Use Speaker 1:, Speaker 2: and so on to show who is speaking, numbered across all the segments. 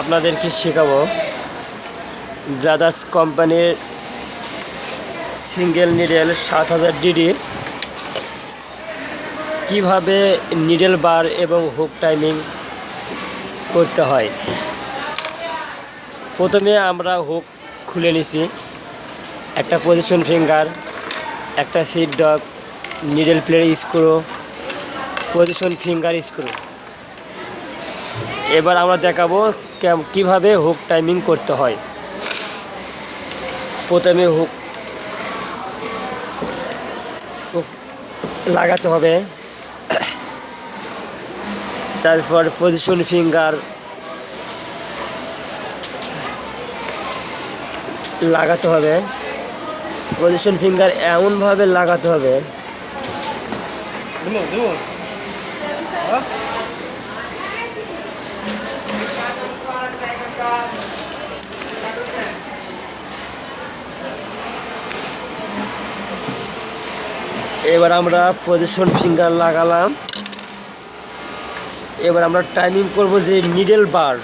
Speaker 1: আপনাদেরকে শেখাবো ব্রাদার্স কোম্পানির সিঙ্গেল নিডেল সাত হাজার ডিডি। কীভাবে নিডেল বার এবং হুক টাইমিং করতে হয়? প্রথমে আমরা হুক খুলে নিছি। একটা পজিশন ফিঙ্গার, একটা feed dog, needle plate screw, position finger screw. এবার আমরা দেখাবো কীভাবে হুক টাইমিং করতে হয়? প্রথমে হুক লাগাতে হবে। তারপর পজিশন ফিঙ্গার লাগাতে হবে। পজিশন ফিঙ্গার এমনভাবে লাগাতে হবে। এবার আমরা পজিশন ফিঙ্গার লাগালাম। এবার আমরা টাইমিং করব যে needle bar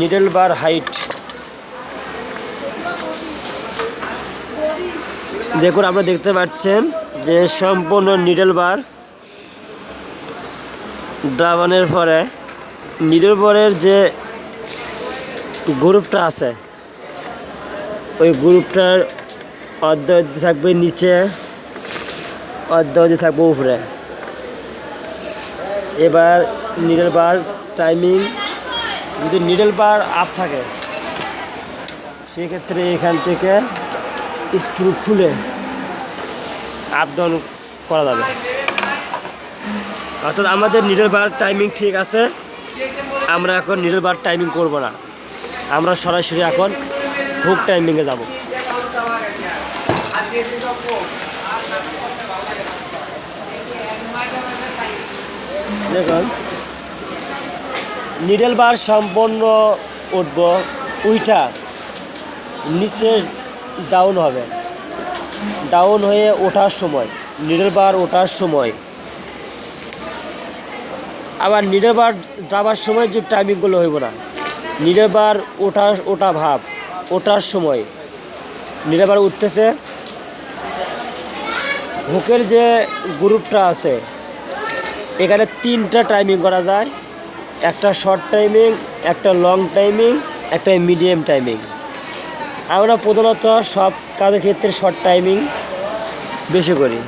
Speaker 1: needle bar height দেখুন আপনারা দেখতে পাচ্ছেন যে সম্পূর্ণ নিডেল বার ডাবানের পরে নিডেল বারের যে গ্রুপটা আছে। ওই গ্রুপটার অর্ধ অর্ধ থাকবে নিচে অর্ধ অর্ধ থাকবে উপরে। এবার নিডল বার টাইমিং যদি নিডল বার আপ থাকে, সেক্ষেত্রে এখান থেকে স্ক্রু খুলে আপ ডাউন করা যাবে। অর্থাৎ আমাদের নিডল বার টাইমিং ঠিক আছে, আমরা এখন নিডল বার টাইমিং করব না। আমরা সরাসরি এখন হুক টাইমিংয়ে যাব। দেখুন নিডেল বার সম্পূর্ণ উঠব, উইটা নিচে ডাউন হবে। ডাউন হয়ে ওঠার সময় নিডেল বার ওঠার সময়। আবার নিডেল বার যাবার সময় যে টাইমিংগুলো হইব না। নিডেল বার ওঠা ওঠা ভাব, ওঠার সময়। নিডেল বার উঠতেছে। হুকের যে গ্রুপটা আছে, এখানে তিনটা টাইমিং করা যায়। একটা শর্ট টাইমিং একটা লং টাইমিং একটা মিডিয়াম টাইমিং আমরা প্রধানত সব কাজের ক্ষেত্রে শর্ট টাইমিং বেশি করি।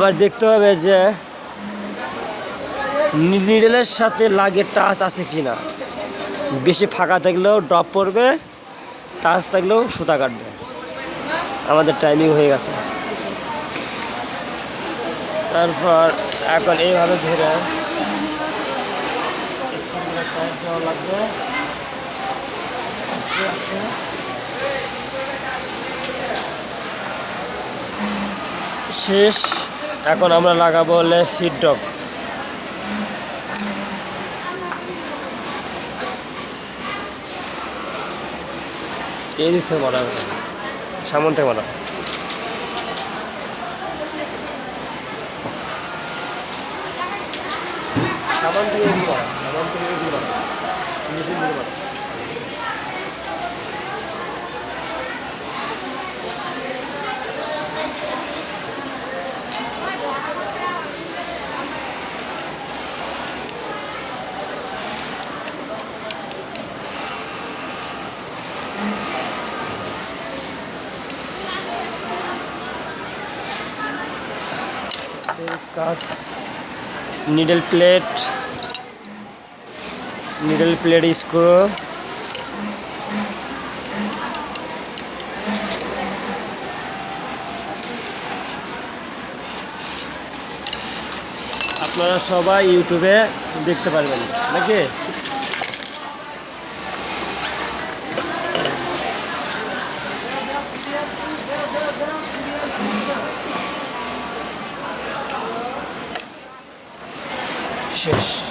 Speaker 1: আবার দেখতে হবে যে নিডেলের সাথে লাগে টাচ আছে কি না বেশি ফাঁকা থাকলেও ড্রপ পড়বে, টাচ থাকলেও সুতা কাটবে। আমাদের টাইমিং হয়ে গেছে। তারপর এখন এইভাবে ধরে শেষ। এখন আমরা লাগাবো হলে সিট ডক এই দিক থেকে মারা সামন থেকে মারা। সামান থেকে সামান থেকে কাজ। Needle plate needle plate screw আপনারা সবাই ইউটিউবে দেখতে পারবেন নাকি? শেষ